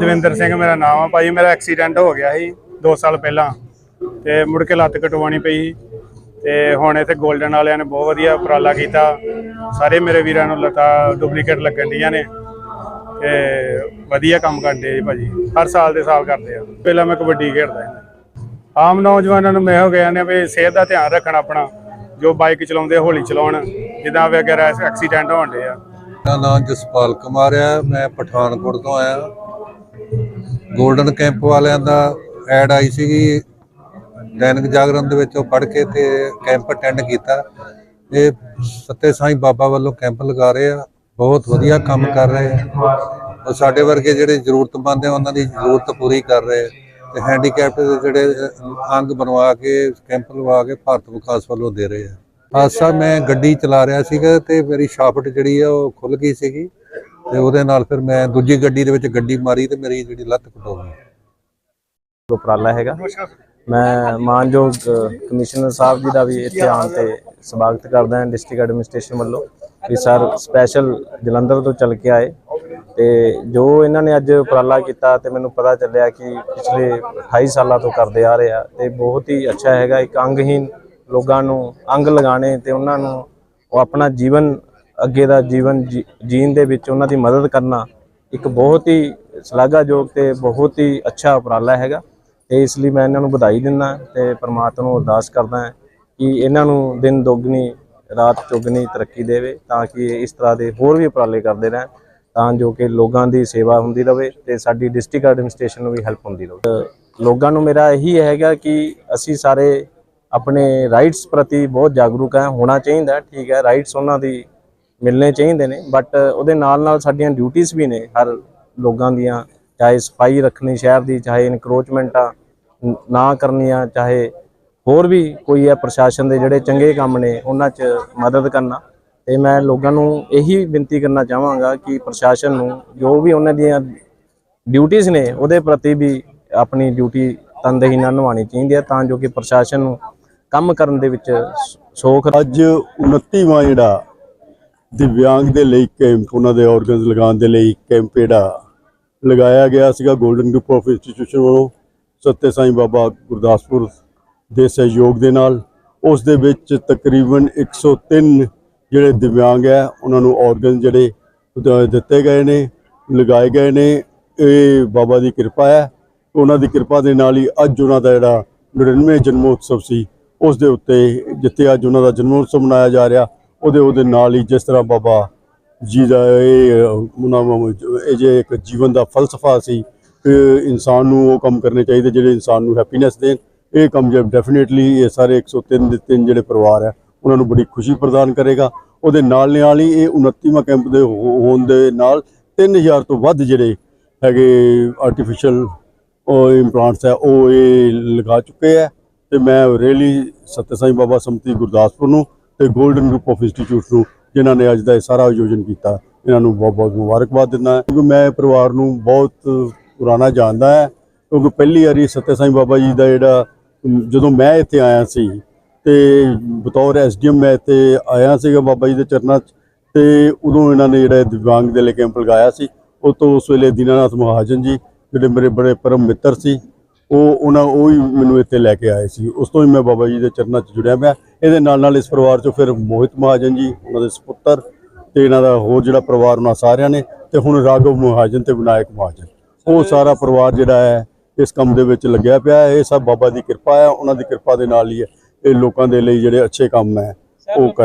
ਦਵਿੰਦਰ ਸਿੰਘ ਮੇਰਾ ਨਾਮ ਆ ਭਾਈ, ਮੇਰਾ ਐਕਸੀਡੈਂਟ ਹੋ ਗਿਆ ਸੀ 2 ਸਾਲ ਪਹਿਲਾਂ ਤੇ ਮੁੜ ਕੇ ਲੱਤ ਕਟਵਾਉਣੀ ਪਈ ਤੇ ਹੁਣ ਇੱਥੇ 골ਡਨ ਵਾਲਿਆਂ ਨੇ ਬਹੁਤ ਵਧੀਆ ਉਪਰਾਲਾ ਕੀਤਾ। ਸਾਰੇ ਮੇਰੇ ਵੀਰਾਂ ਨੂੰ ਲੱਤਾਂ ਡੁਪਲੀਕੇਟ ਲੱਗਣ ਡੀਆਂ ਨੇ ਤੇ ਵਧੀਆ ਕੰਮ ਕਰਦੇ ਜੀ ਭਾਜੀ, ਹਰ ਸਾਲ ਦੇ ਹਿਸਾਬ ਕਰਦੇ ਆ। ਪਹਿਲਾਂ ਮੈਂ ਕਬੱਡੀ ਖੇਡਦਾ ਆਮ ਨੌਜਵਾਨਾਂ ਨੂੰ ਮੈਂ ਹੋ ਗਿਆ ਨੇ ਵੀ ਸਿਹਤ ਦਾ ਧਿਆਨ ਰੱਖਣਾ ਆਪਣਾ, ਜੋ ਬਾਈਕ ਚਲਾਉਂਦੇ, ਹੌਲੀ ਚਲਾਉਣ, ਜਿੱਦਾਂ ਵਗੈਰਾ ਐਕਸੀਡੈਂਟ ਹੋਣ ਡੇ ਆ ਮੇਰਾ ਨਾਮ ਜਸਪਾਲ ਕੁਮਾਰ ਆ, ਮੈਂ ਪਠਾਨਕੋਟ ਤੋਂ ਆਇਆ। ਗੋਲਡਨ ਕੈਂਪ ਵਾਲਿਆਂ ਦਾ ਐਡ ਆਈ ਸੀਗੀ, ਦੈਨਿਕ ਜਾਗਰਣ ਦੇ ਵਿੱਚ ਉਹ ਪੜ੍ਹ ਕੇ ਤੇ ਕੈਂਪ ਅਟੈਂਡ ਕੀਤਾ। ਇਹ ਸੱਤੇ ਸਾਈਂ ਬਾਬਾ ਵੱਲੋਂ ਕੈਂਪ ਲਗਾ ਰਹੇ ਆ, ਬਹੁਤ ਵਧੀਆ ਕੰਮ ਕਰ ਰਹੇ ਆ। ਉਹ ਸਾਡੇ ਵਰਗੇ ਜਿਹੜੇ ਜ਼ਰੂਰਤਮੰਦ ਆ, ਉਹਨਾਂ ਦੀ ਜ਼ਰੂਰਤ ਪੂਰੀ ਕਰ ਰਹੇ ਆ। ਤੇ ਹੈਂਡੀਕੈਪਟ ਦੇ ਜਿਹੜੇ ਅੰਗ ਬਣਵਾ ਕੇ, ਕੈਂਪ ਲਵਾ ਕੇ ਭਾਰਤ ਵਿਕਾਸ ਵੱਲੋਂ ਦੇ ਰਹੇ ਆ। ਹਾਦਸਾ ਮੈਂ ਗੱਡੀ ਚਲਾ ਰਿਹਾ ਸੀਗਾ ਤੇ ਮੇਰੀ ਸ਼ਾਫਟ ਜਿਹੜੀ ਆ, ਉਹ ਖੁੱਲ ਗਈ ਸੀਗੀ। ਤੇ ਉਹਦੇ ਨਾਲ ਫਿਰ ਮੈਂ ਦੂਜੀ ਗੱਡੀ ਦੇ ਵਿੱਚ ਗੱਡੀ ਮਾਰੀ ਤੇ ਮੇਰੀ ਜਿਹੜੀ ਲੱਤ ਕਟੋ ਗਈ। ਉਪਰਾਲਾ ਹੈਗਾ? ਮੈਂ ਮਾਨਯੋਗ ਕਮਿਸ਼ਨਰ ਸਾਹਿਬ ਜੀ ਦਾ ਵੀ ਇੱਥੇ ਆਉਣ ਤੇ ਸਵਾਗਤ ਕਰਦਾ ਹਾਂ ਡਿਸਟ੍ਰਿਕਟ ਐਡਮਿਨਿਸਟ੍ਰੇਸ਼ਨ ਵੱਲੋਂ ਕਿ ਸਰ ਸਪੈਸ਼ਲ ਜਲੰਧਰ ਤੋਂ ਚੱਲ ਕੇ ਆਏ ਤੇ ਜੋ ਇਹਨਾਂ ਨੇ ਅੱਜ ਉਪਰਾਲਾ ਕੀਤਾ ਤੇ ਮੈਨੂੰ ਪਤਾ ਚੱਲਿਆ ਕਿ ਪਿਛਲੇ 28 ਸਾਲਾਂ ਤੋਂ ਕਰਦੇ ਆ ਰਹੇ ਆ ਤੇ ਬਹੁਤ ਹੀ ਅੱਛਾ ਹੈਗਾ। ਇੱਕ ਅੰਗਹੀਨ ਲੋਕਾਂ ਨੂੰ ਅੰਗ ਲਗਾਣੇ ਤੇ ਉਹਨਾਂ ਨੂੰ ਉਹ ਆਪਣਾ ਜੀਵਨ ਅੱਗੇ ਦਾ ਜੀਵਨ ਜੀ- ਜੀਣ ਦੇ ਵਿੱਚ ਉਹਨਾਂ ਦੀ ਮਦਦ ਕਰਨਾ ਇੱਕ ਬਹੁਤ ਹੀ ਸ਼ਲਾਘਾਯੋਗ ਤੇ ਬਹੁਤ ਹੀ ਅੱਛਾ ਉਪਰਾਲਾ ਹੈਗਾ। ਤੇ ਇਸ ਲਈ ਮੈਂ ਇਹਨਾਂ ਨੂੰ ਵਧਾਈ ਦਿੰਦਾ ਤੇ ਪ੍ਰਮਾਤਮਾ ਨੂੰ ਅਰਦਾਸ ਕਰਦਾ ਕਿ ਇਹਨਾਂ ਨੂੰ ਦਿਨ ਦੁੱਗਣੀ, ਰਾਤ ਚੌਗਣੀ ਤਰੱਕੀ ਦੇਵੇ ਤਾਂ ਕਿ ਇਹ ਇਸ ਤਰ੍ਹਾਂ ਦੇ ਹੋਰ ਵੀ ਉਪਰਾਲੇ ਕਰਦੇ ਰਹਿਣ ਤਾਂ ਜੋ ਕਿ ਲੋਕਾਂ ਦੀ ਸੇਵਾ ਹੁੰਦੀ ਰਹੇ ਤੇ ਸਾਡੀ ਡਿਸਟ੍ਰਿਕਟ ਐਡਮਿਨਿਸਟ੍ਰੇਸ਼ਨ ਨੂੰ ਵੀ ਹੈਲਪ ਹੁੰਦੀ ਰਹੇ ਲੋਕਾਂ ਨੂੰ ਮੇਰਾ ਇਹੀ ਹੈਗਾ ਕਿ ਅਸੀਂ ਸਾਰੇ ਆਪਣੇ ਰਾਈਟਸ ਪ੍ਰਤੀ ਬਹੁਤ ਜਾਗਰੂਕ ਹੈ, ਹੋਣਾ ਚਾਹੀਦਾ, ਠੀਕ ਹੈ, ਰਾਈਟਸ ਉਹਨਾਂ ਦੀ ਮਿਲਣੇ ਚਾਹੀਦੇ ਨੇ ਬਟ ਉਹਦੇ ਨਾਲ ਨਾਲ ਸਾਡੀਆਂ ਡਿਊਟੀਆਂ ਵੀ ਨੇ, ਹਰ ਲੋਕਾਂ ਦੀਆਂ, ਚਾਹੇ ਸਫ਼ਾਈ ਰੱਖਣੀ ਸ਼ਹਿਰ ਦੀ, ਚਾਹੇ ਇਨਕਰੋਚਮੈਂਟਾਂ ਨਾ ਕਰਨੀਆਂ, ਚਾਹੇ ਹੋਰ ਵੀ ਕੋਈ ਹੈ ਪ੍ਰਸ਼ਾਸਨ ਦੇ ਜਿਹੜੇ ਚੰਗੇ ਕੰਮ ਨੇ, ਉਹਨਾਂ 'ਚ ਮਦਦ ਕਰਨਾ। ਤੇ ਮੈਂ ਲੋਕਾਂ ਨੂੰ ਇਹੀ ਬੇਨਤੀ ਕਰਨਾ ਚਾਹਾਂਗਾ ਕਿ ਪ੍ਰਸ਼ਾਸਨ ਨੂੰ ਜੋ ਵੀ ਉਹਨਾਂ ਦੀਆਂ ਡਿਊਟੀਆਂ ਨੇ, ਉਹਦੇ ਪ੍ਰਤੀ ਵੀ ਆਪਣੀ ਡਿਊਟੀ ਤਨਦੇਹੀ ਨਾਲ ਨਿਭਾਉਣੀ ਚਾਹੀਦੀ ਹੈ, ਤਾਂ ਜੋ ਕਿ ਪ੍ਰਸ਼ਾਸਨ ਨੂੰ ਕੰਮ ਕਰਨ ਦੇ ਵਿੱਚ ਸ- ਸੌਖ ਅੱਜ 29ਵਾਂ ਜਿਹੜਾ ਦਿਵਿਆਂਗ ਦੇ ਲਈ ਕੈਂਪ, ਉਹਨਾਂ ਦੇ ਆਰਗਨਸ ਲਗਾਉਣ ਦੇ ਲਈ ਕੈਂਪ ਜਿਹੜਾ ਲਗਾਇਆ ਗਿਆ ਸੀਗਾ 골ਡਨ ਗਰੁੱਪ ਆਫ ਇੰਸਟੀਟਿਊਸ਼ਨ ਵੱਲੋਂ। ਸੱਤੇ ਸਾਈਂ ਬਾਬਾ ਗੁਰਦਾਸਪੁਰ ਦੇ ਸਹਿਯੋਗ ਦੇ ਨਾਲ। ਉਸ ਦੇ ਵਿੱਚ ਤਕਰੀਬਨ 103 ਜਿਹੜੇ ਦਿਵਿਆਂਗ ਹੈ, ਉਹਨਾਂ ਨੂੰ ਆਰਗਨ ਜਿਹੜੇ ਦਿੱਤੇ ਗਏ ਨੇ, ਲਗਾਏ ਗਏ ਨੇ। ਇਹ ਬਾਬਾ ਦੀ ਕਿਰਪਾ ਹੈ। ਉਹਨਾਂ ਦੀ ਕਿਰਪਾ ਦੇ ਨਾਲ ਹੀ ਅੱਜ ਉਹਨਾਂ ਦਾ ਜਿਹੜਾ 99 ਜਨਮੋਤਸਵ ਸੀ, ਉਸ ਦੇ ਉੱਤੇ ਜਿੱਥੇ ਅੱਜ ਉਹਨਾਂ ਦਾ ਜਨਮੋਤਸਵ ਮਨਾਇਆ ਜਾ ਰਿਹਾ ਉਹਦੇ ਉਹਦੇ ਨਾਲ ਹੀ ਜਿਸ ਤਰ੍ਹਾਂ ਬਾਬਾ ਜੀ ਦਾ ਇਹ, ਉਹਨਾਂ ਇਹ ਜੇ ਇੱਕ ਜੀਵਨ ਦਾ ਫਲਸਫਾ ਸੀ ਕਿ ਇਨਸਾਨ ਨੂੰ ਉਹ ਕੰਮ ਕਰਨੇ ਚਾਹੀਦੇ ਜਿਹੜੇ ਇਨਸਾਨ ਨੂੰ ਹੈਪੀਨੈਸ ਦੇਣ। ਇਹ ਕੰਮ ਜੇ ਡੈਫੀਨੇਟਲੀ ਇਹ ਸਾਰੇ 103 ਦੇ ਤਿੰਨ ਜਿਹੜੇ ਪਰਿਵਾਰ ਹੈ, ਉਹਨਾਂ ਨੂੰ ਬੜੀ ਖੁਸ਼ੀ ਪ੍ਰਦਾਨ ਕਰੇਗਾ। ਉਹਦੇ ਨਾਲ ਨਾਲ ਹੀ ਇਹ 29ਵਾਂ ਕੈਂਪ ਦੇ ਹੋ- ਹੋਣ ਦੇ ਨਾਲ 3000 ਤੋਂ ਵੱਧ ਜਿਹੜੇ ਹੈਗੇ ਆਰਟੀਫੀਸ਼ੀਅਲ ਉਹ ਇੰਪਲਾਂਟਸ ਹੈ, ਉਹ ਇਹ ਲਗਾ ਚੁੱਕੇ ਹੈ। ਤੇ ਮੈਂ ਰੈਲੀ ਸਤਿ ਸਾਈਂ ਬਾਬਾ ਸਮਤੀ ਗੁਰਦਾਸਪੁਰ ਨੂੰ ਤੇ 골ਡਨ ਗਰੁੱਪ ਆਫ ਇੰਸਟੀਚਿਊਟ ਨੂੰ, ਜਿਨ੍ਹਾਂ ਨੇ ਅੱਜ ਦਾ ਇਹ ਸਾਰਾ ਆਯੋਜਨ ਕੀਤਾ, ਇਹਨਾਂ ਨੂੰ ਬਹੁਤ ਬਹੁਤ ਮੁਬਾਰਕਬਾਦ ਦਿੰਦਾ ਹਾਂ। ਕਿਉਂਕਿ ਮੈਂ ਪਰਿਵਾਰ ਨੂੰ ਬਹੁਤ ਪੁਰਾਣਾ ਜਾਣਦਾ ਹੈ, ਕਿਉਂਕਿ ਪਹਿਲੀ ਵਾਰੀ ਸਤਿ ਸਾਈਂ ਬਾਬਾ ਜੀ ਦਾ ਜਿਹੜਾ ਜਦੋਂ ਮੈਂ ਇੱਥੇ ਆਇਆ ਸੀ, ਤੇ ਬਤੌਰ ਐਸਡੀਐਮ ਮੈਂ ਇੱਥੇ ਆਇਆ ਸੀਗਾ ਬਾਬਾ ਜੀ ਦੇ ਚਰਨਾਂ 'ਚ, ਤੇ ਉਦੋਂ ਇਹਨਾਂ ਨੇ ਜਿਹੜਾ ਦਿਵਿਆਂਗ ਦੇ ਲਈ ਕੈਂਪ ਲਗਾਇਆ ਸੀ। ਉਹ ਤੋਂ ਉਸ ਵੇਲੇ ਦੀਨਾਨਾਥ ਮਹਾਜਨ ਜੀ, ਜਿਹੜੇ ਮੇਰੇ ਬੜੇ ਪਰਮ ਮਿੱਤਰ ਸੀ ਉਹ ਉਹਨਾਂ ਉਹ ਹੀ ਮੈਨੂੰ ਇੱਥੇ ਲੈ ਕੇ ਆਏ ਸੀ। ਉਸ ਤੋਂ ਹੀ ਮੈਂ ਬਾਬਾ ਜੀ ਦੇ ਚਰਨਾਂ 'ਚ ਜੁੜਿਆ ਪਿਆ। ਇਹਦੇ ਨਾਲ ਨਾਲ ਇਸ ਪਰਿਵਾਰ 'ਚੋਂ ਫਿਰ ਮੋਹਿਤ ਮਹਾਜਨ ਜੀ ਉਹਨਾਂ ਦੇ ਸੁਪੁੱਤਰ ਤੇ ਇਹਨਾਂ ਦਾ ਹੋਰ ਜਿਹੜਾ ਪਰਿਵਾਰ ਉਹਨਾਂ ਸਾਰਿਆਂ ਨੇ ਤੇ ਹੁਣ ਰਾਘਵ ਮਹਾਜਨ ਤੇ ਵਿਨਾਇਕ ਮਹਾਜਨ। ਉਹ ਸਾਰਾ ਪਰਿਵਾਰ ਜਿਹੜਾ ਹੈ ਇਸ ਕੰਮ ਦੇ ਵਿੱਚ ਲੱਗਿਆ ਪਿਆ ਹੈ। ਇਹ ਸਭ ਬਾਬਾ ਦੀ ਕਿਰਪਾ ਹੈ ਉਹਨਾਂ ਦੀ ਕਿਰਪਾ ਦੇ ਨਾਲ ਹੀ ਹੈ ਇਹ ਲੋਕਾਂ ਦੇ ਲਈ ਜਿਹੜੇ ਅੱਛੇ ਕੰਮ ਹੈ ਉਹ